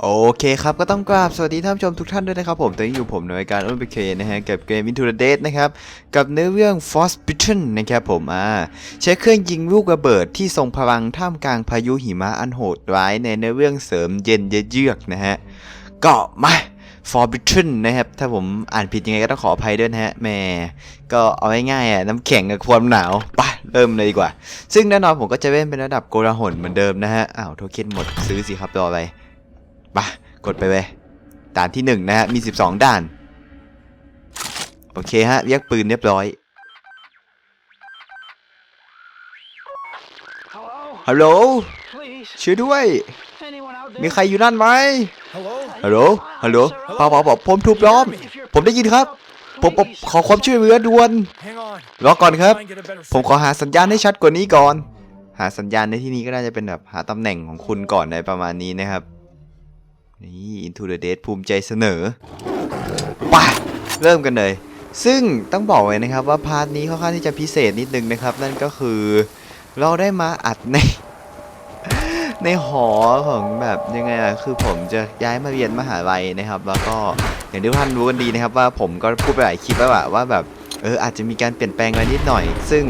โอเคครับก็ต้องกราบสวัสดีท่านผู้ชมทุกท่านด้วยนะครับผมตอนนี้อยู่ผมในรายการอ้นเบเคนะฮะกับเกม Into the Dead นะครับกับเนื้อเรื่อง Frostbitten นะครับผมอ่าใช้เครื่องยิงลูกระเบิดที่ทรงพลังท่ามกลางพายุหิมะอันโหดร้ายในเนื้อเรื่องเสริมเย็นเยือกนะฮะก็มา Forbidden นะครับถ้าผมอ่านผิดยังไงก็ต้องขออภัยด้วยนะฮะแหม่ก็เอาง่ายๆอะน้ำแข็งกับความหนาวไปเริ่มเลยดีกว่า ซึ่งแน่นอนผมก็จะเล่นเป็นระดับโกลาหลเหมือนเดิมนะฮะอ้าวโทเค็นหมดซื้อสิครับรอไปไร ปกดไปเว้ยด่านที่หนึ่งนะฮะมี 12 ด่าน โอเคฮะเรียกปืนเรียบร้อย Hello? ฮัลโหล Please? ช่วยด้วย Anyone out มี there? ใครอยู่นั่นไหม Hello? ฮัลโหลฮัลโหลเปล่าเปล่าเปล่าผมถูกล้อม ผมได้ยินครับ ผมผมขอความช่วยเหลือด่วน Hang on. รอก่อนครับ Try and get a better ผมขอหาสัญญาณให้ชัดกว่านี้ก่อน หาสัญญาณในที่นี้ก็น่าจะเป็นแบบหาตำแหน่งของคุณก่อนในประมาณนี้นะครับ นี่ Into the Dead ภูมิใจเสนอไปเริ่มกันเลย ซึ่งต้องบอกไว้นะครับว่าพาร์ทนี้ค่อนข้างที่จะพิเศษนิดนึงนะครับ นั่นก็คือเราได้มาอัดใน ในหอของแบบยังไงอะคือผมจะย้ายมาเรียนมหาลัยนะครับ แล้วก็อย่างที่ทุกท่านรู้กันดีนะครับว่าผมก็พูดไปหลายคลิปแล้วอะว่าแบบเอออาจจะมีการเปลี่ยนแปลงอะไรนิดหน่อย ซึ่ง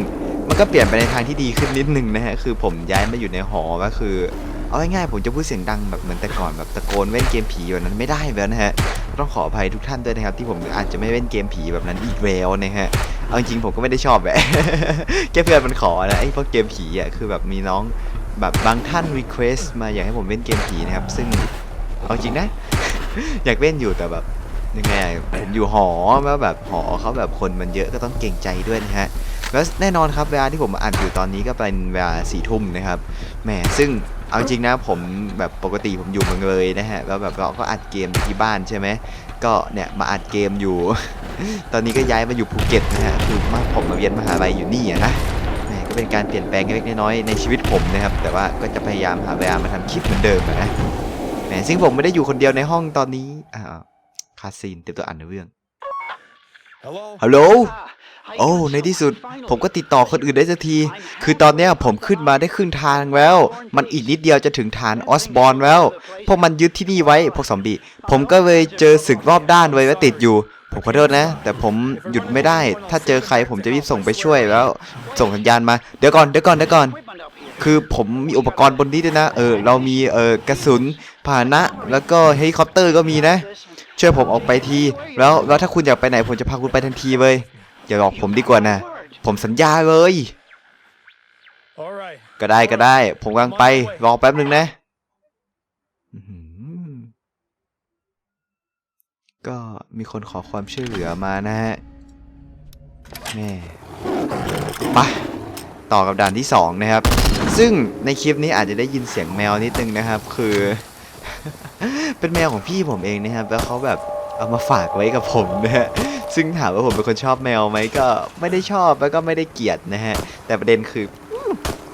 มันก็เปลี่ยนไปในทางที่ดีขึ้นนิดนึงนะฮะคือผมย้ายมาอยู่ในหอก็คือ เอาง่ายๆผมจะพูดเสียงดังแบบเหมือนแต่ก่อนแบบตะโกนเล่นเกมผีแบบนั้นไม่ได้แล้วนะฮะต้องขออภัยทุกท่านด้วยนะครับ ที่ผมอาจจะไม่เล่นเกมผีแบบนั้นอีกแล้วนะฮะเอาจริงผมก็ไม่ได้ชอบแหละแค่เพื่อนมันขอนะไอ้พวกเกมผีอะคือแบบมีน้องแบบบางท่านรีเควสมาอยากให้ผมเล่นเกมผีนะครับ ซึ่งเอาจริงนะ อยากเล่นอยู่แต่แบบยังไงอะผมอยู่หอแล้วแบบหอเขาแบบคนมันเยอะก็ต้องเก่งใจด้วยนะฮะแล้วแน่นอนครับเวลาที่ผมอ่านอยู่ตอนนี้ก็เป็นเวลาสี่ทุ่มนะครับแหมซึ่ง เอาจริงนะผมแบบปกติผมอยู่เมืองเลยนะฮะแล้วแบบเราก็อัดเกมที่บ้านใช่ไหมก็เนี่ยมาอัดเกมอยู่ ตอนนี้ก็ย้ายมาอยู่ภูเก็ตนะฮะคือมาผมมาเรียนมหาลัยอยู่นี่นะก็เป็นการเปลี่ยนแปลงเล็กน้อยในชีวิตผมนะครับ แต่ว่าก็จะพยายามหาเวลามาทำคลิปเหมือนเดิมนะแหมซึ่งผมไม่ได้อยู่คนเดียวในห้องตอนนี้อ้าคาซีนเต็มตัวอ่านในเรื่อง ฮัลโหล Ah, I โอ้ got ในที่สุด finally. ผมก็ติดต่อคนอื่นได้สักที คือตอนเนี้ยผมขึ้นมาได้ครึ่งทางแล้ว มันอีกนิดเดียวจะถึงฐานออสบอร์นแล้ว พวกมันยึดที่นี่ไว้ พวกซอมบี้ ผมก็เลยเจอศึกรอบด้านไว้ว่าติดอยู่ ผมขอโทษนะ แต่ผมหยุดไม่ได้ ถ้าเจอใครผมจะรีบส่งไปช่วยแล้ว ส่งสัญญาณมา เดี๋ยวก่อน เดี๋ยวก่อน เดี๋ยวก่อน Equipment up here. คือผมมีอุปกรณ์บนนี้ด้วยนะ เออ เรามี เออกระสุน พาหนะ แล้วก็เฮลิคอปเตอร์ก็มีนะ ช่วยผมออกไปทีแล้วแล้วถ้าคุณอยากไปไหนผมจะพาคุณไปทันทีเลยอย่าหลอกผมดีกว่านะ ผมสัญญาเลย ก็ได้ก็ได้ ผมกำลังไปรอแป๊บหนึ่งนะก็มีคนขอความช่วยเหลือมานะฮะแม่ไปต่อกับด่านที่สองนะครับ ซึ่งในคลิปนี้อาจจะได้ยินเสียงแมวนิดนึงนะครับ คือ เป็นแมวของพี่ผมเองนะครับ แล้วเขาแบบเอามาฝากไว้กับผมนะฮะ ซึ่งถามว่าผมเป็นคนชอบแมวไหมก็ไม่ได้ชอบแล้วก็ไม่ได้เกลียดนะฮะ แต่ประเด็นคือ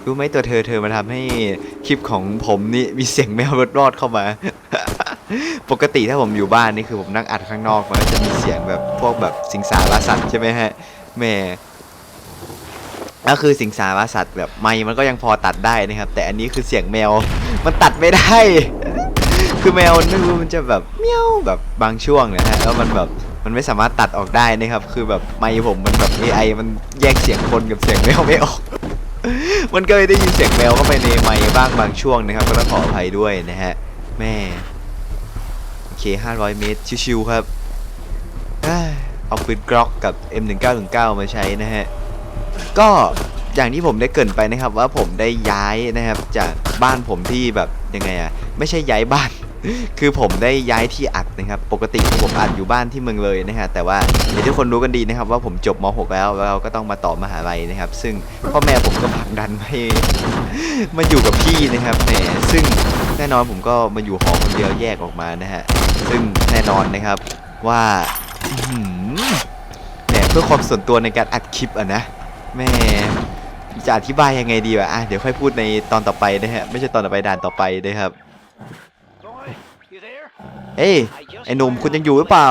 รู้ไหมตัวเธอเธอมาทำให้คลิปของผมนี่มีเสียงแมวรอดๆเข้ามา ปกติถ้าผมอยู่บ้านนี่คือผมนั่งอัดข้างนอกมันก็จะมีเสียงแบบพวกแบบสิงสารสัตว์ใช่ไหมฮะแม่ก็คือสิงสารสัตว์แบบไมค์มันก็ยังพอตัดได้นะครับ แต่อันนี้คือเสียงแมวมันตัดไม่ได้ คือแมวนึกว่ามันจะแบบเมี้ยวแบบบางช่วงเนะฮะแล้วมันแบบมันไม่สามารถตัดออกได้นะครับ คือแบบไมค์ผมมันแบบ AI มันแยกเสียงคนกับเสียงแมวไม่ออก มันก็เลยได้ยินเสียงแมวเข้าไปในไมค์บ้างบางช่วงนะครับ ก็ต้องขออภัยด้วยนะฮะ แม่ โอเค 500 เมตร ชิวๆครับ เอาปืนกลอกกับ M1919 มาใช้นะฮะ ก็อย่างที่ผมได้เกินไปนะครับ ว่าผมได้ย้ายนะครับ จากบ้านผมที่แบบยังไงอะไม่ใช่ย้ายบ้าน คือผมได้ย้ายที่อัดนะครับ ปกติผมอัดอยู่บ้านที่เมืองเลยนะฮะ แต่ว่าอย่างที่คนรู้กันดีนะครับ ว่าผมจบม .6 แล้วแล้วเราก็ต้องมาต่อมหาลัยนะครับ ซึ่งพ่อแม่ผมก็ผลักดันให้มาอยู่กับพี่นะครับแหมซึ่งแน่นอนผมก็มาอยู่หอคนเดียวแยกออกมานะฮะ ซึ่งแน่นอนนะครับว่าแหมเพื่อความส่วนตัวในการอัดคลิปอะนะแม่จะอธิบายยังไงดีวะอะเดี๋ยวค่อยพูดในตอนต่อไปนะฮะ ไม่ใช่ตอนต่อไปด่านต่อไปนะครับ เอ้ยไอ้หนุ่มคุณยังอยู่หรือเปล่า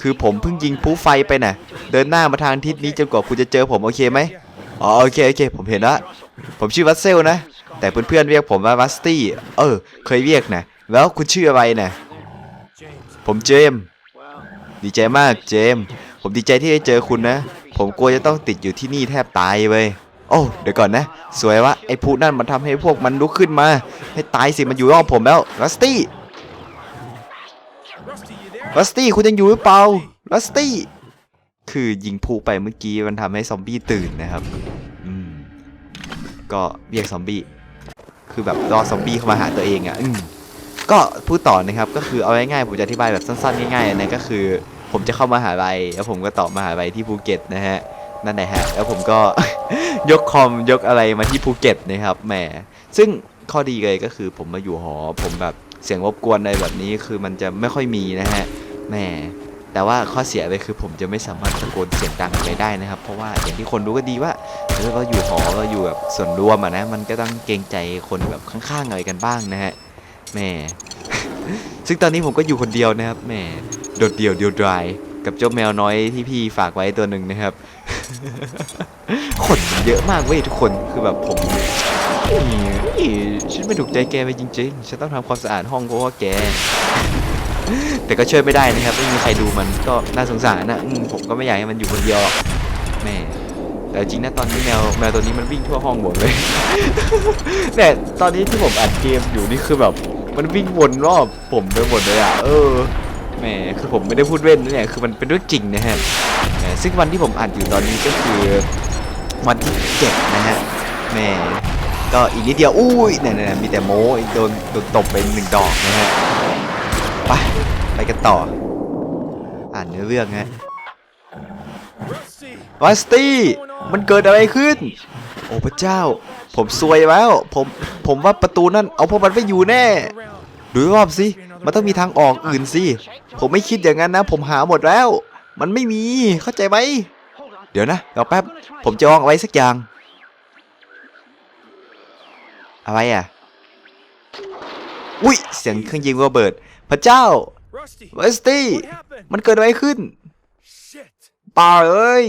คือผมเพิ่งยิงพลุไฟไปน่ะ เดินหน้ามาทางทิศนี้จนกว่าคุณจะเจอผมโอเคไหมอ๋อโอเคโอเค ผมเห็นล้วผมชื่อวัตเซลนะ แต่เพื่อนๆเรียกผมว่าวัสตี้ เออ เคยเรียกนะแล้วคุณชื่ออะไรน่ะผมเจม ดีใจมากเจม ผมดีใจที่ได้เจอคุณนะ ผมกลัวจะต้องติดอยู่ที่นี่แทบตายเว้ยโอ้เดี๋ยวก่อนนะ สวยวะไอ้ผู้นั่นมันทำให้พวกมันลุกขึ้นมา ให้ตายสิมันอยู่รอบผมแล้วรัสตี้ Rusty, you there? รัสตี้คุณยังอยู่หรือเปล่ารัสตี้ คือยิงผู้ไปเมื่อกี้มันทำให้ซอมบี้ตื่นนะครับ อืม ก็เรียกซอมบี้ คือแบบรอซอมบี้เข้ามาหาตัวเองอะ อืม ก็พูดต่อนะครับ ก็คือเอาง่ายๆผมจะอธิบายแบบสั้นๆง่ายๆนะก็คือ ผมจะเข้ามาหาลัยแล้วผมก็ต่อมาหาลัยที่ภูเก็ตนะฮะ นั่นแหละฮะ แล้วผมก็ ยกคอมยกอะไรมาที่ภูเก็ตนะครับ แหม ซึ่งข้อดีเลยก็คือผมมาอยู่หอ ผมแบบเสียงรบกวนอะไรแบบนี้คือมันจะไม่ค่อยมีนะฮะ แหมแต่ว่าข้อเสียเลยคือผมจะไม่สามารถตะโกนเสียงดังอะไรได้นะครับ เพราะว่าอย่างที่คนรู้ก็ดีว่าเออเราอยู่หอเราอยู่แบบส่วนรวมอะนะมันก็ต้องเกรงใจคนแบบข้างๆอะไรกันบ้างนะฮะแหมซึ่งตอนนี้ผมก็อยู่คนเดียวนะครับแหมโดดเดี่ยวเดียวดายกับเจ้าแมวน้อยที่พี่ฝากไว้ตัวหนึ่งนะครับขนเยอะมากเว้ยทุกคนคือแบบผมมีฉันไม่ถูกใจแกไปจริงๆ ฉันต้องทำความสะอาดห้องเพราะว่าแก แต่ก็ช่วยไม่ได้นะครับไม่มีใครดูมันก็น่าสงสารนะผมก็ไม่อยากให้มันอยู่คนเดียวหรอกแม่แต่จริงนะตอนนี้แมวแมวตัวนี้มันวิ่งทั่วห้องหมดเลยเนี่ตอนนี้ที่ผมอัดเกมอยู่นี่คือแบบมันวิ่งวนรอบผมไปหมดเลยอะเออแหมคือผมไม่ได้พูดเล่นนะเนี่ยคือมันเป็นเรื่องจริงนะฮะแหมซึ่งวันที่ผมอัดอยู่ตอนนี้ก็คือวันที่เจ็ดนะฮะแหมก็อีกนิดเดียวอุ้ยเนี่ยเนี่ยมีแต่โม้โดนโดนตบไปหนึ่งดอกนะฮะ ไปไปกันต่อ อ่านเนื้อเรื่องฮะวัสตี้มันเกิดอะไรขึ้น โอ้พระเจ้า ผมซวยแล้ว ผมผมว่าประตูนั่นเอาพวกมันไม่อยู่แน่ ดูรอบสิมันต้องมีทางออกอื่นสิ ผมไม่คิดอย่างนั้นนะ ผมหาหมดแล้ว มันไม่มีเข้าใจไหม hold on. เดี๋ยวแป๊บ ผมจะวางไว้สักอย่าง อะไรอะ อุ้ยเสียงเครื่องยิงระเบิด พระเจ้า Rusty! วัสตี้ What happened? มันเกิดอะไรขึ้น Shit! ป่าเอ้ย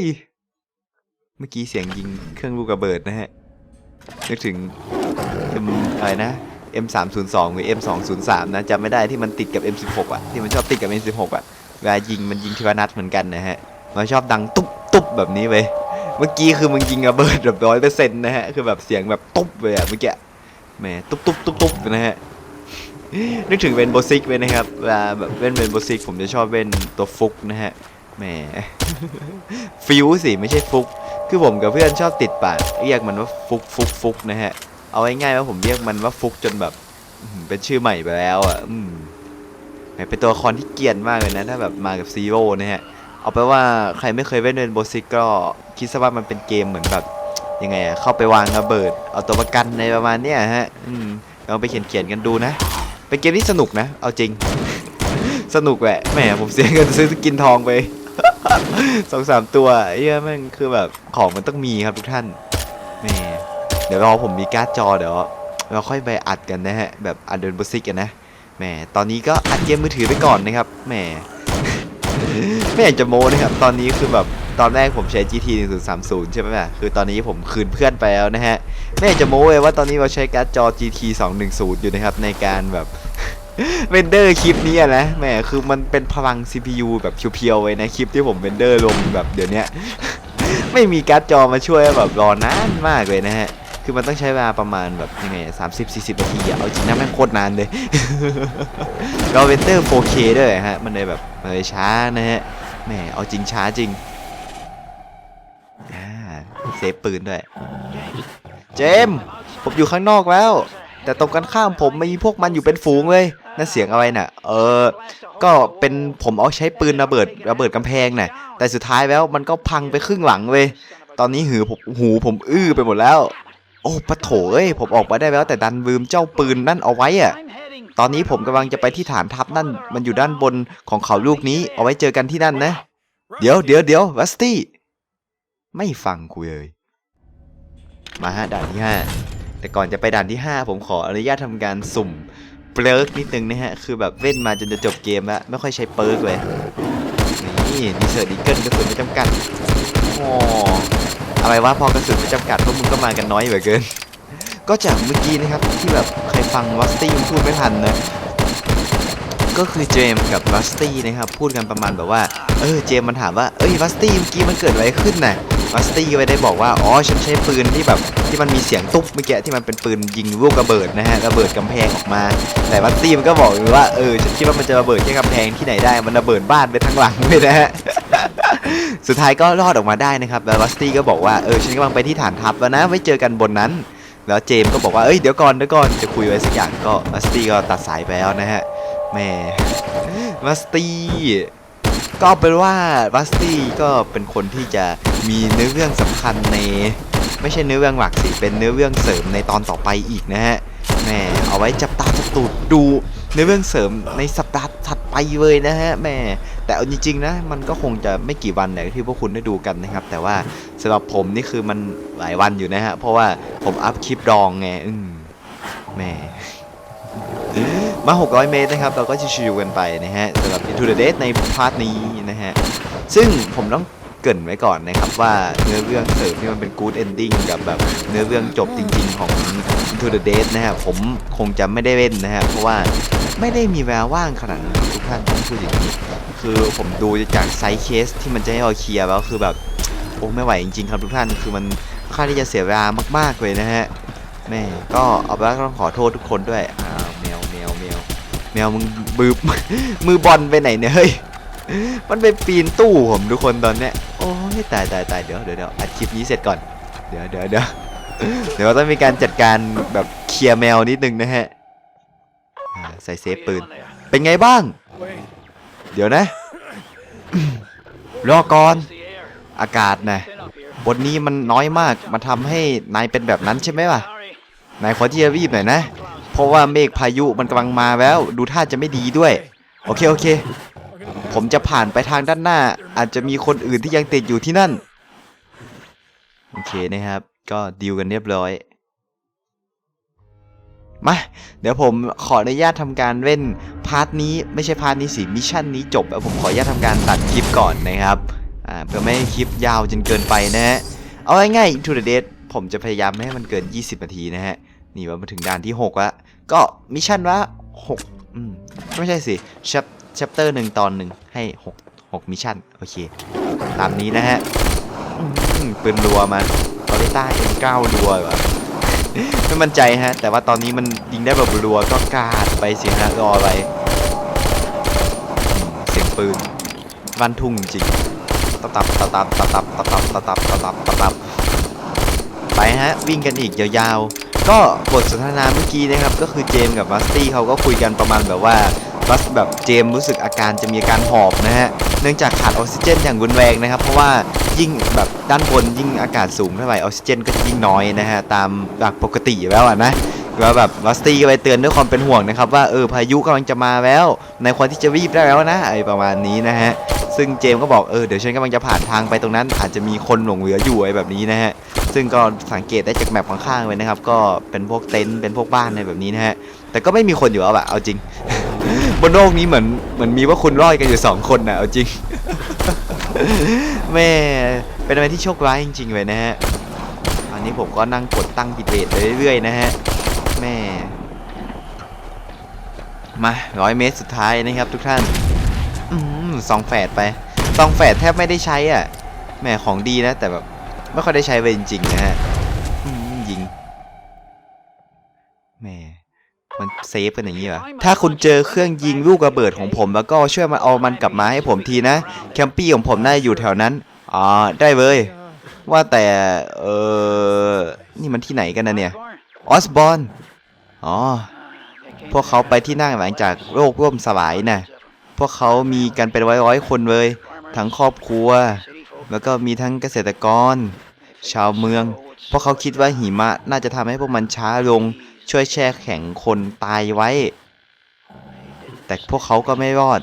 เมื่อกี้เสียงยิงเครื่องลูกระเบิดนะฮะ นึกถึง M อะไรนะ M302 หรือ M203 นะจำไม่ได้ที่มันติดกับ M16 อะ ที่มันชอบติดกับ M16 อะ เวลายิงมันยิงทีละนัดเหมือนกันนะฮะ มันชอบดังตุ๊บตุ๊บแบบนี้เว้ย เมื่อกี้คือมึงยิงระเบิดแบบร้อยเปอร์เซ็นต์นะฮะ คือแบบเสียงแบบตุ๊บเลยอะเมื่อกี้ แหมตุ๊บตุ๊บตุ๊บตุ๊บนะฮะ นึกถึงเวนโบซิกเว้ยนะครับเวลาแบบเว้นเวนโบซิกผมจะชอบเว้นตัวฟุกนะฮะแหมฟิวสิไม่ใช่ฟุก คือผมกับเพื่อนชอบติดปากเรียกมันว่าฟุกฟุกฟุกนะฮะ เอาง่ายๆว่าผมเรียกมันว่าฟุกจนแบบเป็นชื่อใหม่ไปแล้วอะอืมแหมเป็นตัวละครที่เกรียนมากเลยนะ ถ้าแบบมากับซีโร่นะฮะ เอาไปว่าใครไม่เคยเล่นเรนโบซิกก็คิดซะว่ามันเป็นเกมเหมือนแบบยังไงอะเข้าไปวางระเบิด เอาตัวประกันในประมาณเนี้ยฮะ อืมลองไปเขียนเขียนกันดูนะ เป็นเกมที่สนุกนะ เอาจริง สนุกแหละแหมผมเสียเงินซื้อกินทองไปสองสามตัวเอ้ยแม่งคือแบบของมันต้องมีครับทุกท่านแหมเดี๋ยวรอผมมีการ์ดจอเดี๋ยวเราค่อยไปอัดกันนะฮะ แบบอัดเดินบซิกกันนะแหมตอนนี้ก็อัดเกมมือถือไปก่อนนะครับแหมไม่อยากจะโม้นะครับ ตอนนี้คือแบบ ตอนแรกผมใช้ GT 1030 ใช่ไหมคือตอนนี้ผมคืนเพื่อนไปแล้วนะฮะไม่อยากจะโม้เลยว่าตอนนี้เราใช้การ์ดจอ GT 210 อยู่นะครับ ในการแบบเวนเดอร์คลิปนี้นะแหมคือมันเป็นพลัง CPU แบบเพียวๆไว้นะคลิปที่ผมเวนเดอร์ลงแบบเดี๋ยวนี้ไม่มีการ์ดจอมาช่วยแบบรอนานมากเลยนะฮะคือมันต้องใช้เวลาประมาณแบบยังไงสามสิบสี่สิบนาทีอะเอาจริงนะแม่งโคตรนานเลยเราเวนเดอร์ 4K ด้วยฮะ มันเลยแบบมันเลยช้านะฮะ แหม เอาจริงช้าจริง เซฟปืนด้วย เจม ผมอยู่ข้างนอกแล้ว แต่ตรงกันข้ามผมมีพวกมันอยู่เป็นฝูงเลยนั่นเสียงอะไรน่ะ เออ ก็เป็นผมเอาใช้ปืนระเบิดระเบิดกำแพงน่ะ แต่สุดท้ายแล้วมันก็พังไปครึ่งหลังเลย ตอนนี้หูผมหูผมอื้อไปหมดแล้ว โอ้ปะโถเอ้ยผมออกมาได้แล้วแต่ดันลืมเจ้าปืนนั่นเอาไว้อะตอนนี้ผมกำลังจะไปที่ฐานทัพนั่น มันอยู่ด้านบนของเขาลูกนี้ เอาไว้เจอกันที่นั่นนะ เดี๋ยวเดี๋ยวเดี๋ยววัสตี้ ไม่ฟังกูเลย มาฮะด่านที่ห้าแต่ก่อนจะไปด่านที่ห้าผมขออนุญาตทำการสุ่มเปิร์กนิดนึงนะฮะ คือแบบเว้นมาจนจะจบเกมแล้ว ไม่ค่อยใช้เปิร์กเลย นี่ดีเซอร์ดีเกิลกระสุนไม่จำกัดอ๋ออะไรวะพอกระสุนไม่จำกัดพวกมึงก็มากันน้อยเหลือเกิน ก็จากเมื่อกี้นะครับที่แบบใครฟังวัสตี้พูดไม่ทันนะก็คือเจมกับรัสตี้นะครับพูดกันประมาณแบบว่า เออเจมมันถามว่า เอ้ยรัสตี้เมื่อกี้มันเกิดอะไรขึ้นน่ะ รัสตี้ก็ไม่ได้บอกว่า อ๋อ ฉันใช้ปืนที่แบบที่มันมีเสียงตุ๊บเมื่อกี้ที่มันเป็นปืนยิงลูกระเบิดนะฮะ ระเบิดกำแพงออกมา แต่รัสตี้มันก็บอกอยู่ว่า เออ ฉันคิดว่ามันจะระเบิดแค่กำแพงที่ไหนได้ มันระเบิดบ้านไปทั้งหลังเลยนะฮะ สุดท้ายก็รอดออกมาได้นะครับ แล้วรัสตี้ก็บอกว่า เออ ฉันกำลังไปที่ฐานทัพแล้วนะ ไว้เจอกันบนนั้น แล้วเจมก็บอกว่า เอ้ย เดี๋ยวก่อน เดี๋ยวก่อน จะคุยไว้สักอย่าง ก็รัสตี้ก็ตัดสายไปแล้วนะฮะ แม่รัสตี้ก็เป็นว่ารัสตี้ก็เป็นคนที่จะ มีเนื้อเรื่องสำคัญใน ไม่ใช่เนื้อเรื่องหลักสิเป็นเนื้อเรื่องเสริมในตอนต่อไปอีกนะฮะแหม่เอาไว้จับตาจับตูดดูเนื้อเรื่องเสริมในสัปดาห์ถัดไปเลยนะฮะแหม่แต่เอาจริงๆนะมันก็คงจะไม่กี่วันแหละที่พวกคุณได้ดูกันนะครับ แต่ว่าสำหรับผมนี่คือมันหลายวันอยู่นะฮะเพราะว่าผมอัพคลิปดองไงอืมแหมมา 600 เมตรนะครับ เราก็ชิวๆกันไปนะฮะสำหรับ Into the Dead ในพาร์ทนี้นะฮะ ซึ่งผมต้อง เกรินไว้ก่อนนะครับว่าเนื้อเรื่องเสริมที่มันเป็น good ending กับแบบเนื้อเรื่องจบจริง ๆ ของ Into the Dead นะฮะผมคงจะไม่ได้เล่นนะฮะเพราะว่าไม่ได้มีเวลาว่างขนาดนั้นทุกท่านต้องพูดอย่างนี้คือผมดูจากไซส์เคสที่มันจะให้เราเคลียร์แล้วคือแบบโอ้ไม่ไหวจริงๆครับทุกท่านคือมันค่าที่จะเสียเวลามาก ๆเลยนะฮะแม่ก็เอาไปนว่าต้องขอโทษทุกคนด้วยอ้าวแมวแมวแมวแมวมึงบืบมือบอลไปไหนเนี่ยเฮ้ย มันไปปีนตู้ผมทุกคนตอนเนี้ยโอ้ยตายตายตายเดี๋ยวเดี๋ยวเดี๋ยวอัดคลิปนี้เสร็จก่อน เดี๋ยวเดี๋ยวเดี๋ยวเดี๋ยวต้องมีการจัดการแบบเคลียร์แมวนิดนึงนะฮะอ่าใส่เซฟปืน เป็นไงบ้าง เดี๋ยวนะ รอก่อน อากาศนะบนนี้มันน้อยมากมาทำให้นายเป็นแบบนั้นใช่ไหมล่ะ นายขอที่จะรีบหน่อยนะ เพราะว่าเมฆพายุมันกำลังมาแล้ว ดูท่าจะไม่ดีด้วย โอเค โอเค ผมจะผ่านไปทางด้านหน้า อาจจะมีคนอื่นที่ยังติดอยู่ที่นั่น โอเคนะครับ ก็ดีลกันเรียบร้อย มา เดี๋ยวผมขออนุญาตทำการเล่นพาร์ทนี้ไม่ใช่พาร์ทนี้สิมิชชั่นนี้จบแล้วผมขออนุญาตทำการตัดคลิปก่อนนะครับเพื่อไม่ให้คลิปยาวจนเกินไปนะฮะ เอาง่ายๆ To the Dead ผมจะพยายามไม่ให้มันเกิน 20 นาทีนะฮะ นี่ว่ามาถึงด่านที่ 6 แล้ว ก็มิชชั่นว่า6อืม ไม่ใช่สิ ชัปชัปเตอร์หนึ่งตอนหนึ่ง ให้6 6มิชชั่น โอเค ตามนี้นะฮะปืนรัวมาตอริต้า M9 รัวเหรอไม่มั่นใจฮะ แต่ว่าตอนนี้มันยิงได้แบบรัวก็กาดไปสิฮะรอไปอืมเสียงปืนวันทุ่งจริงตะตับตะตับตะตับตะตับตะตับตะตับตะตับไปฮะ วิ่งกันอีกยาวๆ ก็บทสนทนาเมื่อกี้นะครับ ก็คือเจมกับบัสตี้เขาก็คุยกันประมาณแบบว่า บัสแบบเจมรู้สึกอาการจะมีอาการหอบนะฮะ เนื่องจากขาดออกซิเจนอย่างรุนแรงนะครับ เพราะว่ายิ่งแบบด้านบนยิ่งอากาศสูงเท่าไหร่ออกซิเจนก็จะยิ่งน้อยนะฮะ ตามหลักปกติแล้วนะแล้วแบบวัสตี้ก็ไปเตือนด้วยความเป็นห่วงนะครับ ว่าเออพายุกำลังจะมาแล้ว ในควรที่จะรีบได้แล้วนะไอประมาณนี้นะฮะ ซึ่งเจมก็บอกเออเดี๋ยวฉันกำลังจะผ่านทางไปตรงนั้น อาจจะมีคนหลงเหลืออยู่อะไรแบบนี้นะฮะ ซึ่งก็สังเกตได้จากแมปข้างๆเลยนะครับ ก็เป็นพวกเต็นท์เป็นพวกบ้านอะไรแบบนี้นะฮะแต่ก็ไม่มีคนอยู่แล้วอะเอาจริง บนโลกนี้เหมือนเหมือนมีว่าคุณรอดกันอยู่สองคนนะเอาจริง แม่เป็นอะไรที่โชคร้ายจริงๆเลยนะฮะอันนี้ผมก็นั่งกดตั้งบิตเรทไปเรื่อยๆนะฮะแม่มาร้อยเมตรสุดท้ายนะครับทุกท่านอืมซองแฝดไปซองแฝดแทบไม่ได้ใช้อะแหม่ของดีนะแต่แบบไม่ค่อยได้ใช้เลยจริงๆนะฮะ มันเซฟกันอย่างนี้เหรอถ้าคุณเจอเครื่องยิงลูกระเบิดของผมแล้วก็ช่วยมาเอามันกลับมาให้ผมทีนะ แคมปี้ของผมน่าจะอยู่แถวนั้น อ๋อ ได้เลย ว่าแต่ เออ นี่มันที่ไหนกันนะเนี่ย Osborne? ออสบอนอ๋อ Ah, they came พวกเขาไปที่นั่งหลังจากโรคร่วมสลายน่ะ พวกเขามีกันเป็นร้อยๆคนเลย ทั้งครอบครัว city folk. แล้วก็มีทั้งเกษตรกร ชาวเมือง พวกเขาคิดว่าหิมะน่าจะทำให้พวกมันช้าลง ช่วยแช่แข็งคนตายไว้ แต่พวกเขาก็ไม่รอด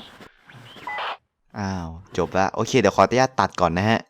อ้าว จบละโอเค เดี๋ยวขออนุญาตตัดก่อนนะฮะ